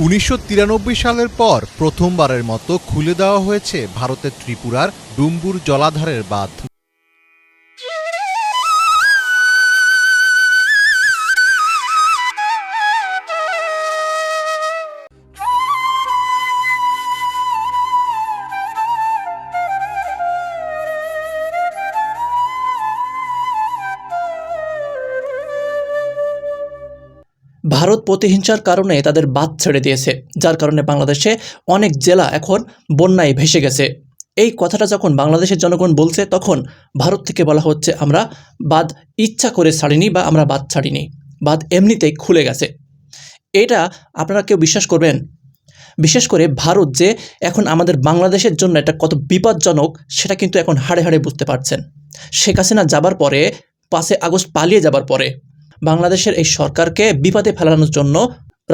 উনিশশো তিরানব্বই সালের পর প্রথমবারের মতো খুলে দেওয়া হয়েছে ভারতের ত্রিপুরার ডুম্বুর জলাধারের বাঁধ। ভারত প্রতিহিংসার কারণে তাদের বাদ ছেড়ে দিয়েছে, যার কারণে বাংলাদেশে অনেক জেলা এখন বন্যায় ভেসে গেছে। এই কথাটা যখন বাংলাদেশের জনগণ বলছে, তখন ভারত থেকে বলা হচ্ছে, আমরা বাদ ইচ্ছা করে ছাড়িনি বা আমরা বাদ ছাড়িনি। বাদ এমনিতেই খুলে গেছে। এটা আপনারা কেউ বিশ্বাস করবেন? বিশেষ করে ভারত যে এখন আমাদের বাংলাদেশের জন্য এটা কত বিপজ্জনক, সেটা কিন্তু এখন হাড়ে হাড়ে বুঝতে পারছেন। শেখ হাসিনা যাবার পরে পাঁচে আগস্ট পালিয়ে যাবার পরে বাংলাদেশের এই সরকারকে বিপদে ফেলানোর জন্য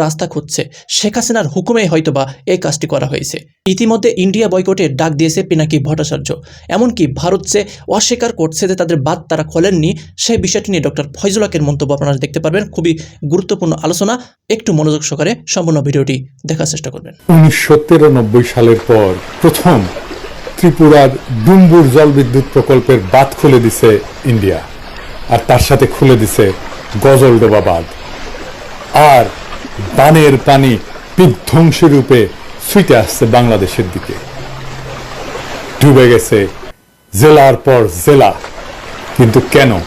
রাস্তা খুঁজছে। শেখ হাসিনার হুকুমেই হয়তোবা এই কাজটি করা হয়েছে। ইতিমধ্যে ইন্ডিয়া বয়কটের ডাক দিয়েছে পিনাকি ভট্টাচার্য। এমনকি ভারত যে অস্বীকার করছে যে তাদের বাদ তারা খোলেননি, সেই বিষয়টি নিয়ে ডক্টর ফয়জুলাকের মন্তব্য আপনারা দেখতে পারবেন। খুবই গুরুত্বপূর্ণ আলোচনা। একটু মনোযোগ সহকারে সম্পূর্ণ ভিডিওটি দেখার চেষ্টা করবেন। উনিশশো তিরানব্বই সালের পর প্রথম ত্রিপুরার ডুম্বুর জলবিদ্যুৎ প্রকল্পের বাদ খুলে দিছে ইন্ডিয়া। আর তার সাথে খুলে দিছে গজলডোবা বাঁধ আর বানের পানি বিধ্বংসী রূপে ছুটে আসছে বাংলাদেশের দিকে। ডুবে গেছে জেলার পর জেলা। কিন্তু কেন?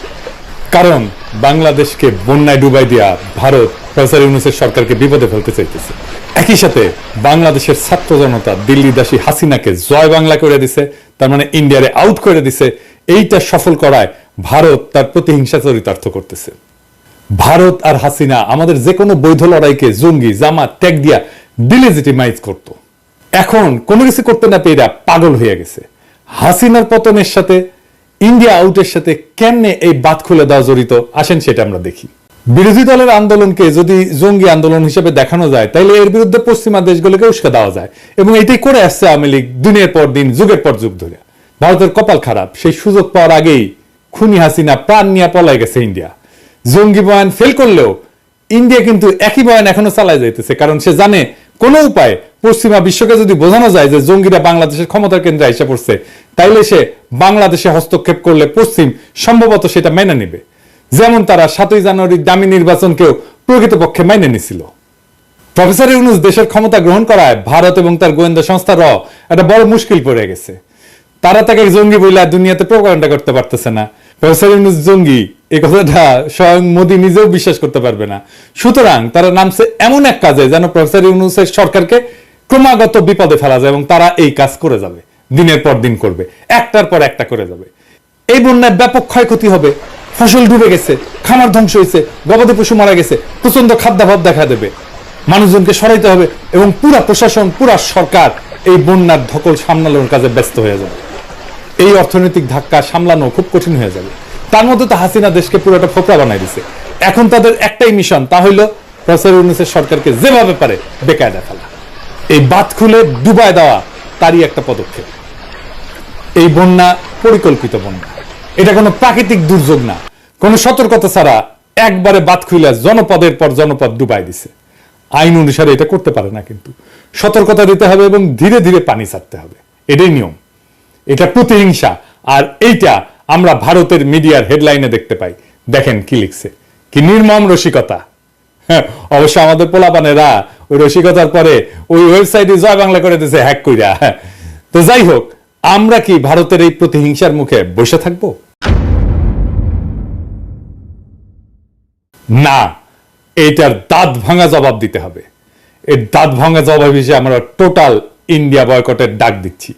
কারণ বাংলাদেশকে বন্যায় ডুবাই দিয়া ভারত প্রফেসর ইউনুসের সরকারকে বিপদে ফেলতে চাইতেছে। একই সাথে বাংলাদেশের ছাত্র জনতা দিল্লি দাসী হাসিনাকে জয় বাংলা করে দিছে, তার মানে ইন্ডিয়ারে আউট করে দিছে। এইটা সফল করায় ভারত তার প্রতিহিংসা চরিতার্থ করতেছে। ভারত আর হাসিনা আমাদের যে কোনো বৈধ লড়াইকে জঙ্গি, জামাত ট্যাগ দিয়া ডিলেজিটিমাইজ করত। এখন কোনো কিছু করতে না পেয়ে পাগল হয়ে গেছে। হাসিনার পতনের সাথে, ইন্ডিয়া আউটের সাথে কেমনে এই বাদ খুলে দেওয়া জড়িত, আসেন সেটা আমরা দেখি। বিরোধী দলের আন্দোলনকে যদি জঙ্গি আন্দোলন হিসেবে দেখানো যায় তাহলে এর বিরুদ্ধে পশ্চিমা দেশগুলোকে উস্কা দেওয়া যায়। এবং এটাই করে আসছে আওয়ামী লীগ দিনের পর দিন, যুগের পর যুগ ধরে। ভারতের কপাল খারাপ, সেই সুযোগ পাওয়ার আগেই খুনি হাসিনা প্রাণ নিয়ে পলাই গেছে ইন্ডিয়া। জঙ্গি বয়ান ফেল করলেও ইন্ডিয়া কিন্তু একই বয়ান এখনও চালায় যাইতেছে, কারণ সে জানে কোন উপায় পশ্চিমা বিশ্বকে যদি বোঝানো যায় যে জঙ্গিরা বাংলাদেশের ক্ষমতার কেন্দ্রে এসে পড়ছে, তাইলে সে বাংলাদেশে হস্তক্ষেপ করলে পশ্চিম সম্ভবত সেটা মেনে নেবে। যেমন তারা সাতই জানুয়ারির দামি নির্বাচনকেও প্রকৃতপক্ষে মেনে নিছিল। প্রফেসর ইউনুস দেশের ক্ষমতা গ্রহণ করায় ভারত এবং তার গোয়েন্দা সংস্থা র একটা বড় মুশকিল পড়ে গেছে। তারা তাকে জঙ্গি বইলা দুনিয়াতে প্রকারণটা করতে পারতেছে না। প্রফেসর ইউনুস জঙ্গি এই কথাটা স্বয়ং মোদী নিজেও বিশ্বাস করতে পারবে না। সুতরাং তারা নামছে এমন এক কাজে যেন প্রফেসর ইউনুসের সরকারকে ক্রমাগত বিপদে ফেলা যায় এবং তারা এই কাজ করে যাবে, দিনের পর দিন করবে, একটার পর একটা করে যাবে। এই বন্যায় ব্যাপক ক্ষয়ক্ষতি হবে, ফসল ডুবে গেছে, খামার ধ্বংস হয়েছে, গবাদি পশু মারা গেছে প্রচণ্ড খাদ্যাভাব দেখা দেবে। মানুষজনকে সরাইতে হবে এবং পুরা প্রশাসন, পুরা সরকার এই বন্যার ধকল সামলানোর কাজে ব্যস্ত হয়ে যাবে। এই অর্থনৈতিক ধাক্কা সামলানো খুব কঠিন হয়ে যাবে। তার মধ্যে তো হাসিনা দেশকে পুরোটা ফোকরা বানাই দিছে। এখন তাদের একটাই মিশন, তা হইল প্রফেসর ইউনুসের সরকারকে যেভাবে পারে বেকায়দা ফেলা। এই বাদ খুলে ডুবায় দেওয়া তারই একটা পদক্ষেপ। এই বন্যা পরিকল্পিত বন্যা। এটা কোনো প্রাকৃতিক দুর্যোগ না। কোনো সতর্কতা ছাড়া একবারে বাদ খুলে জনপদের পর জনপদ ডুবাই দিছে। আইন অনুসারে এটা করতে পারে না কিন্তু। সতর্কতা দিতে হবে এবং ধীরে ধীরে পানি ছাড়তে হবে। এটাই নিয়ম। এটা প্রতিহিংসা। আর এইটা আমরা ভারতের মিডিয়ার হেডলাইনে দেখতে পাই। দেখেন কি লিখছে। কি নির্মম রসিকতা। হ্যাঁ, অবশ্য আমাদের পোলাপানেরা ওই রসিকতার পরে ওই ওয়েবসাইটে জয় বাংলা করে দিয়েছে হ্যাক কইরা। তো যাই হোক আমরা কি ভারতের এই প্রতিহিংসার মুখে বসে থাকব? না এইটার দাঁত ভাঙা জবাব দিতে হবে। এর দাঁত ভাঙা জবাব হিসেবে আমরা টোটাল ইন্ডিয়া বয়কটের ডাক দিচ্ছি।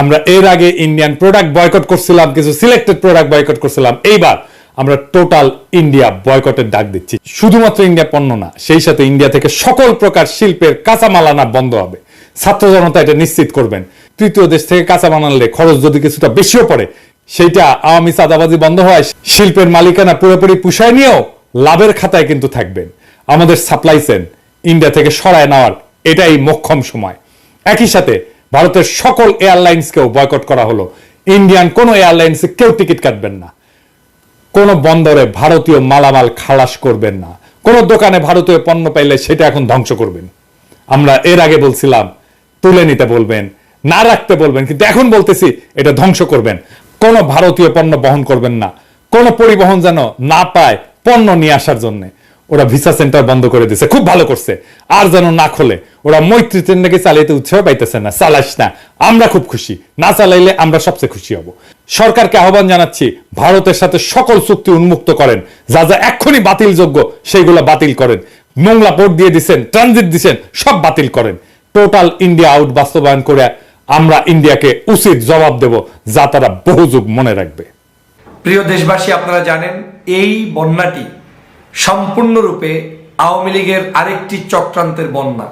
আমরা এর আগে ইন্ডিয়ান প্রোডাক্ট বয়কট করছিলাম, কিছু সিলেক্টেড প্রোডাক্ট বয়কট করছিলাম। এইবার আমরা টোটাল ইন্ডিয়া বয়কটের ডাক দিচ্ছি। শুধুমাত্র ইন্ডিয়া পণ্য না, সেই সাথে ইন্ডিয়া থেকে সকল প্রকার শিল্পের কাঁচামাল আনা বন্ধ হবে। ছাত্র জনতা এটা নিশ্চিত করবেন। তৃতীয় দেশ থেকে কাঁচা বানালে খরচ যদি কিছুটা বেশিও পড়ে, সেইটা আওয়ামী চাঁদাবাজি বন্ধ হয়, শিল্পের মালিকানা পুরোপুরি পুষায় নিয়েও লাভের খাতায় কিন্তু থাকবেন। আমাদের সাপ্লাই চেন ইন্ডিয়া থেকে সরায় নেওয়ার এটাই মক্ষম সময়। একই সাথে ভারতের সকল এয়ারলাইন্সকেও বয়কট করা হলো। ইন্ডিয়ান কোনো এয়ারলাইন্সে কেউ টিকিট কাটবেন না। কোন বন্দরে ভারতীয় মালামাল খালাস করবেন না। কোন দোকানে ভারতীয় পণ্য পাইলে সেটা এখন ধ্বংস করবেন। আমরা এর আগে বলছিলাম, তুলে নিতে বলবেন, না রাখতে বলবেন, কিন্তু এখন বলতেছি এটা ধ্বংস করবেন। কোনো ভারতীয় পণ্য বহন করবেন না। কোন পরিবহন যেন না পায় পণ্য নিয়ে আসার জন্য। ওরা ভিসা সেন্টার বন্ধ করে দিছে, খুব ভালো করছে। আর যেন না খোলে, ওরা মৈত্রী ট্রেন নাকি চালাইতে উৎসাহ পাইতেছে না চালাইস না। আমরা খুব খুশি, না চালাইলে আমরা সবচেয়ে খুশি হব। সরকারকে আহ্বান জানাচ্ছি, ভারতের সাথে সকল চুক্তি উন্মুক্ত করেন। যা যা এক্ষুনি বাতিলযোগ্য, সেইগুলো বাতিল করেন। মোংলা পোর্ট দিয়ে দিচ্ছেন ট্রানজিট দিচ্ছেন সব বাতিল করেন। টোটাল ইন্ডিয়া আউট বাস্তবায়ন করে আমরা ইন্ডিয়াকে উচিত জবাব দেব, যা তারা বহু যুগ মনে রাখবে। প্রিয় দেশবাসী, আপনারা জানেন, এই বন্যাটি সম্পূর্ণরূপে আওয়ামী লীগের আরেকটি চক্রান্তের বন্যা।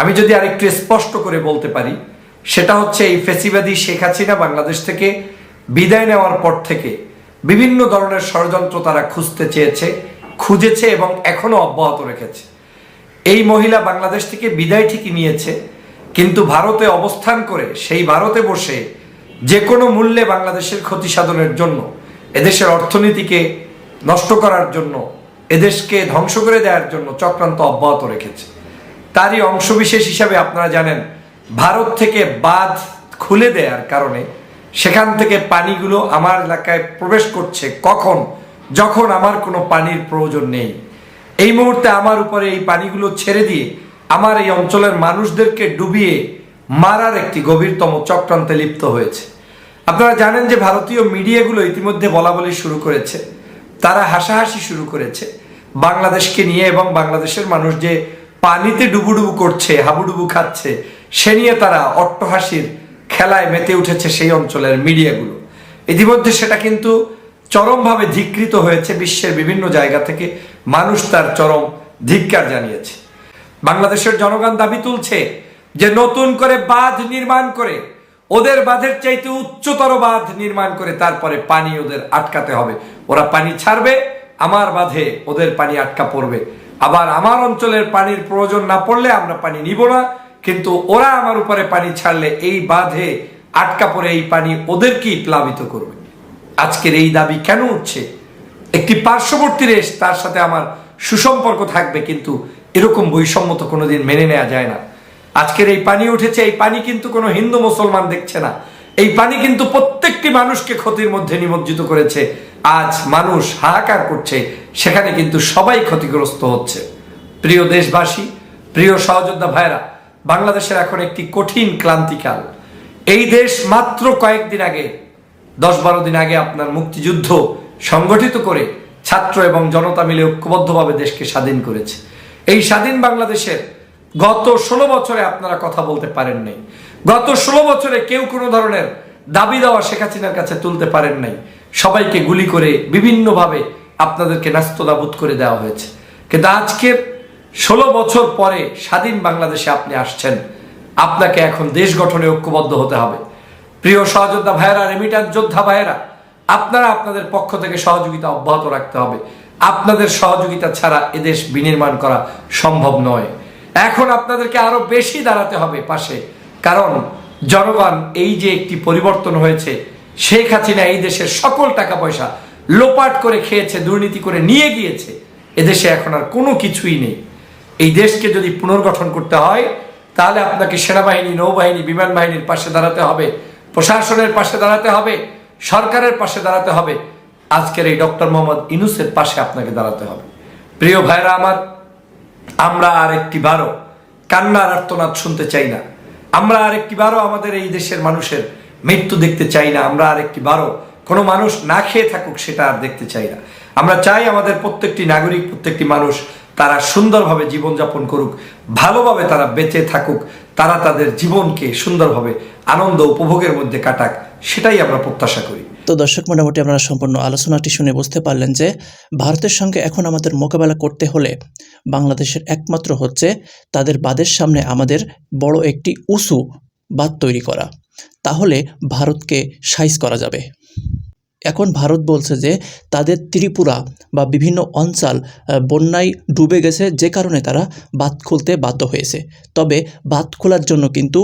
আমি যদি আরেকটু স্পষ্ট করে বলতে পারি, সেটা হচ্ছে এই ফেসিবাদী শেখ হাসিনা বাংলাদেশ থেকে বিদায় নেওয়ার পর থেকে বিভিন্ন ধরনের ষড়যন্ত্র তারা খুঁজতে চেয়েছে, খুঁজেছে এবং এখনও অব্যাহত রেখেছে। এই মহিলা বাংলাদেশ থেকে বিদায় ঠিকই নিয়েছে, কিন্তু ভারতে অবস্থান করে সেই ভারতে বসে যে কোনো মূল্যে বাংলাদেশের ক্ষতি সাধনের জন্য, এদেশের অর্থনীতিকে নষ্ট করার জন্য এদেশকে ধ্বংস করে দেওয়ার জন্য চক্রান্ত অব্যাহত রেখেছে। তারই অংশবিশেষ হিসাবে আপনারা জানেন, ভারত থেকে বাঁধ খুলে দেওয়ার কারণে সেখান থেকে পানিগুলো আমার এলাকায় প্রবেশ করছে কখন, যখন আমার কোনো পানির প্রয়োজন নেই। এই মুহূর্তে আমার উপরে এই পানিগুলো ছেড়ে দিয়ে আমার এই অঞ্চলের মানুষদেরকে ডুবিয়ে মারার একটি গভীরতম চক্রান্তে লিপ্ত হয়েছে। আপনারা জানেন যে ভারতীয় মিডিয়াগুলো ইতিমধ্যে বলা বলি শুরু করেছে। তারা হাসাহাসি শুরু করেছে। বাংলাদেশকে নিয়ে এবং বাংলাদেশের মানুষ যে পানিতে ডুবুডুবু করছে, হাবুডুবু খাচ্ছে, সে নিয়ে তারা অট্টহাসির খেলায় মেতে উঠেছে সেই অঞ্চলের মিডিয়াগুলো। ইতিমধ্যে সেটা কিন্তু চরমভাবে ধিকৃত হয়েছে বিশ্বের বিভিন্ন জায়গা থেকে। মানুষ তার চরম ধিক্কার জানিয়েছে। বাংলাদেশের জনগণ দাবি তুলছে যে নতুন করে বাঁধ নির্মাণ করে ওদের বাঁধের চাইতে উচ্চতর বাঁধ নির্মাণ করে তারপরে পানি ওদের আটকাতে হবে। ওরা পানি ছাড়বে, আমার বাঁধে ওদের পানি আটকা পড়বে। আবার আমার অঞ্চলের পানির প্রয়োজন না পড়লে আমরা পানি নিব না, কিন্তু ওরা আমার উপরে পানি ছাড়লে এই বাঁধে আটকা পড়ে এই পানি ওদেরকেই প্লাবিত করবে। আজকের এই দাবি কেন উঠছে? একটি পার্শ্ববর্তী দেশ তার সাথে আমার সুসম্পর্ক থাকবে, কিন্তু এরকম বৈষম্য তো কোনোদিন মেনে নেওয়া যায় না। আজকের এই পানি উঠেছে, এই পানি কিন্তু কোনো হিন্দু মুসলমান দেখছে না। এই পানি কিন্তু প্রত্যেকটি মানুষকে ক্ষতির মধ্যে নিমজ্জিত করেছে। আজ মানুষ হাহাকার করছে, সেখানে কিন্তু সবাই ক্ষতিগ্রস্ত হচ্ছে। প্রিয় দেশবাসী, প্রিয় সহযোদ্ধা ভাইরা বাংলাদেশের এখন একটি কঠিন ক্লান্তিকাল। এই দেশ মাত্র কয়েকদিন আগে দশ বারো দিন আগে আপনার মুক্তিযুদ্ধ সংগঠিত করে ছাত্র এবং জনতা মিলে ঐক্যবদ্ধভাবে দেশকে স্বাধীন করেছে। এই স্বাধীন বাংলাদেশের গত ষোলো বছরে আপনারা কথা বলতে পারেন নাই গত ষোলো বছরে কেউ কোনো ধরনের দাবি দেওয়া শেখ হাসিনার কাছে তুলতে পারেন নাই। সবাইকে গুলি করে বিভিন্নভাবে আপনাদেরকে নাস্তদাবুত করে দেওয়া হয়েছে। কিন্তু আজকের ষোলো বছর পরে স্বাধীন বাংলাদেশে আপনি আসছেন, আপনাকে এখন দেশ গঠনে ঐক্যবদ্ধ হতে হবে। প্রিয় সহযোদ্ধা ভাইয়েরা রেমিটার যোদ্ধা ভাইয়েরা, আপনারা আপনাদের পক্ষ থেকে সহযোগিতা অব্যাহত রাখতে হবে। আপনাদের সহযোগিতা ছাড়া এদেশ বিনির্মাণ করা সম্ভব নয়। এখন আপনাদেরকে আরও বেশি দাঁড়াতে হবে পাশে। কারণ জনগণ এই যে একটি পরিবর্তন হয়েছে, শেখ হাসিনা এই দেশের সকল টাকা পয়সা লোপাট করে খেয়েছে, দুর্নীতি করে নিয়ে গিয়েছে, এদেশে এখন আর কোনো কিছুই নেই। এই দেশকে যদি পুনর্গঠন করতে হয়, তাহলে আপনাকে সেনাবাহিনী, নৌবাহিনী বিমান বাহিনীর পাশে দাঁড়াতে হবে, প্রশাসনের পাশে দাঁড়াতে হবে, সরকারের পাশে দাঁড়াতে হবে। আজকের এই ডক্টর মোহাম্মদ ইনুসের পাশে আপনাকে দাঁড়াতে হবে। প্রিয় ভাইরা আমার আমরা আর একটি বারো কান্নার আর্তনাদ শুনতে চাই না। আমরা আর একটি বারো আমাদের এই দেশের মানুষের মৃত্যু দেখতে চাই না। আমরা আর একটি বারো কোনো মানুষ না খেয়ে থাকুক সেটা আর দেখতে চাই না। আমরা চাই আমাদের প্রত্যেকটি নাগরিক, প্রত্যেকটি মানুষ তারা সুন্দরভাবে জীবনযাপন করুক, ভালোভাবে তারা বেঁচে থাকুক, তারা তাদের জীবনকে সুন্দরভাবে আনন্দ উপভোগের মধ্যে কাটাক, সেটাই আমরা প্রত্যাশা করি। তো দর্শক, মোটামুটি আপনারা সম্পূর্ণ আলোচনাটি শুনে বুঝতে পারলেন যে ভারতের সঙ্গে এখন আমাদের মোকাবেলা করতে হলে বাংলাদেশের একমাত্র হচ্ছে তাদের বাদের সামনে আমাদের বড় একটি উঁচু বাদ তৈরি করা। তাহলে ভারতকে সাইজ করা যাবে। এখন ভারত বলছে যে তাদের ত্রিপুরা বা বিভিন্ন অঞ্চল বন্যায় ডুবে গেছে যে কারণে তারা বাঁধ খুলতে বাধ্য হয়েছে। তবে বাঁধ খোলার জন্য কিন্তু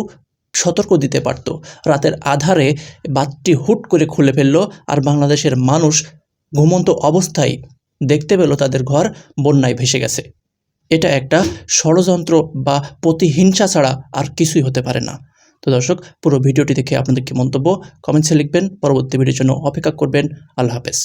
সতর্ক দিতে পারতো। রাতের আধারে বাঁধটি হুট করে খুলে ফেলল আর বাংলাদেশের মানুষ ঘুমন্ত অবস্থায় দেখতে পেল তাদের ঘর বন্যায় ভেসে গেছে। এটা একটা ষড়যন্ত্র বা প্রতিহিংসা ছাড়া আর কিছুই হতে পারে না। তো দর্শক, পুরো ভিডিওটি দেখে আপনাদের কি মন্তব্য? কমেন্টসে লিখবেন, পরবর্তী ভিডিওর জন্য অপেক্ষা করবেন। আল্লাহ হাফেজ।